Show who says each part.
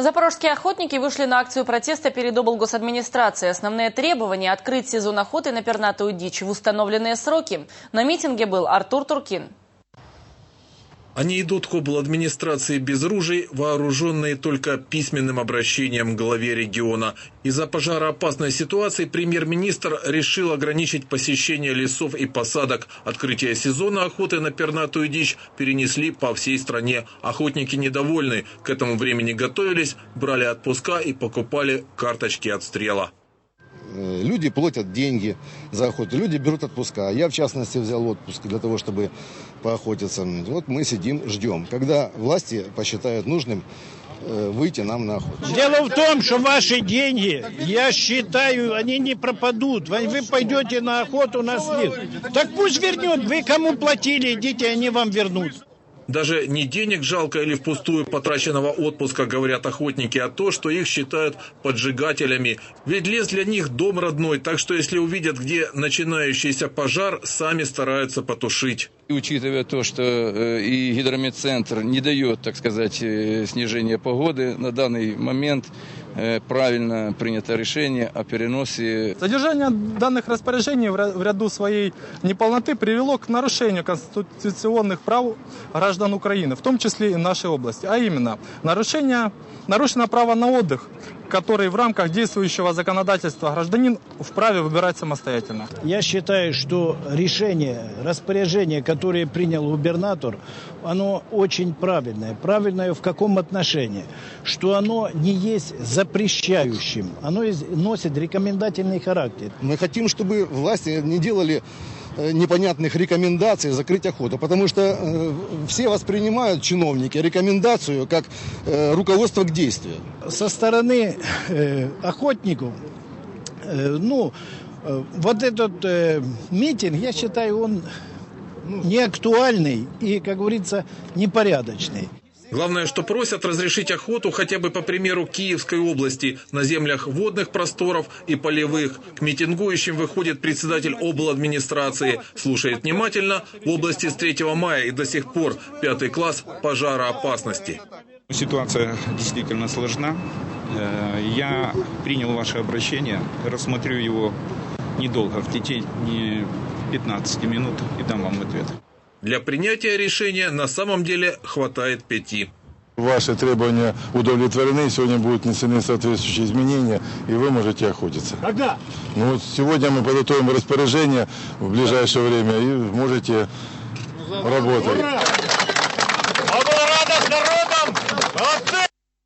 Speaker 1: Запорожские охотники вышли на акцию протеста перед облгосадминистрацией. Основные требования – открыть сезон охоты на пернатую дичь в установленные сроки. На митинге был Артур Туркин.
Speaker 2: Они идут к администрации без ружей, вооруженные только письменным обращением к главе региона. Из-за пожароопасной ситуации премьер-министр решил ограничить посещение лесов и посадок. Открытие сезона охоты на пернатую дичь перенесли по всей стране. Охотники недовольны. К этому времени готовились, брали отпуска и покупали карточки отстрела.
Speaker 3: Э, люди платят деньги за охоту, люди берут отпуска. Я, в частности, взял отпуск для того, чтобы поохотиться. Вот мы сидим, ждем. Когда власти посчитают нужным э, выйти нам на охоту.
Speaker 4: Дело в том, что ваши деньги, я считаю, они не пропадут. Вы пойдете на охоту на след. Так пусть вернет. Вы кому платили, идите, они вам вернут.
Speaker 2: Даже не денег жалко или впустую потраченного отпуска, говорят охотники, а то, что их считают поджигателями. Ведь лес для них дом родной, так что если увидят, где начинающийся пожар, сами стараются потушить.
Speaker 5: И учитывая то, что э, и гидрометцентр не дает, так сказать, э, снижения погоды на данный момент, правильно принято решение о переносе.
Speaker 6: Содержание данных распоряжений в ряду своей неполноты привело к нарушению конституционных прав граждан Украины, в том числе и нашей области. А именно, нарушение, нарушено право на отдых, который в рамках действующего законодательства гражданин вправе выбирать самостоятельно.
Speaker 4: Я считаю, что решение, распоряжение, которое принял губернатор, оно очень правильное. Правильное в каком отношении? Что оно не есть запрещающим, оно носит рекомендательный характер.
Speaker 3: Мы хотим, чтобы власти не делали непонятных рекомендаций закрыть охоту, потому что э, все воспринимают чиновники рекомендацию как э, руководство к действию.
Speaker 4: Со стороны э, охотников, э, ну, э, вот этот э, митинг, я считаю, он не актуальный и, как говорится, непорядочный.
Speaker 2: Главное, что просят разрешить охоту хотя бы по примеру Киевской области на землях водных просторов и полевых. К митингующим выходит председатель обладминистрации. Слушает внимательно. В области с 3 мая и до сих пор пятый класс пожароопасности.
Speaker 7: Ситуация действительно сложна. Э, я принял ваше обращение, рассмотрю его недолго, в течение 15 минут и дам вам ответ.
Speaker 2: Для принятия решения на самом деле хватает пяти.
Speaker 8: Ваши требования удовлетворены, сегодня будут внесены соответствующие изменения, и вы можете охотиться.
Speaker 4: Когда?
Speaker 8: Ну вот сегодня мы подготовим распоряжение в ближайшее время, и можете ну, работать. Ура! Он был! Молодцы!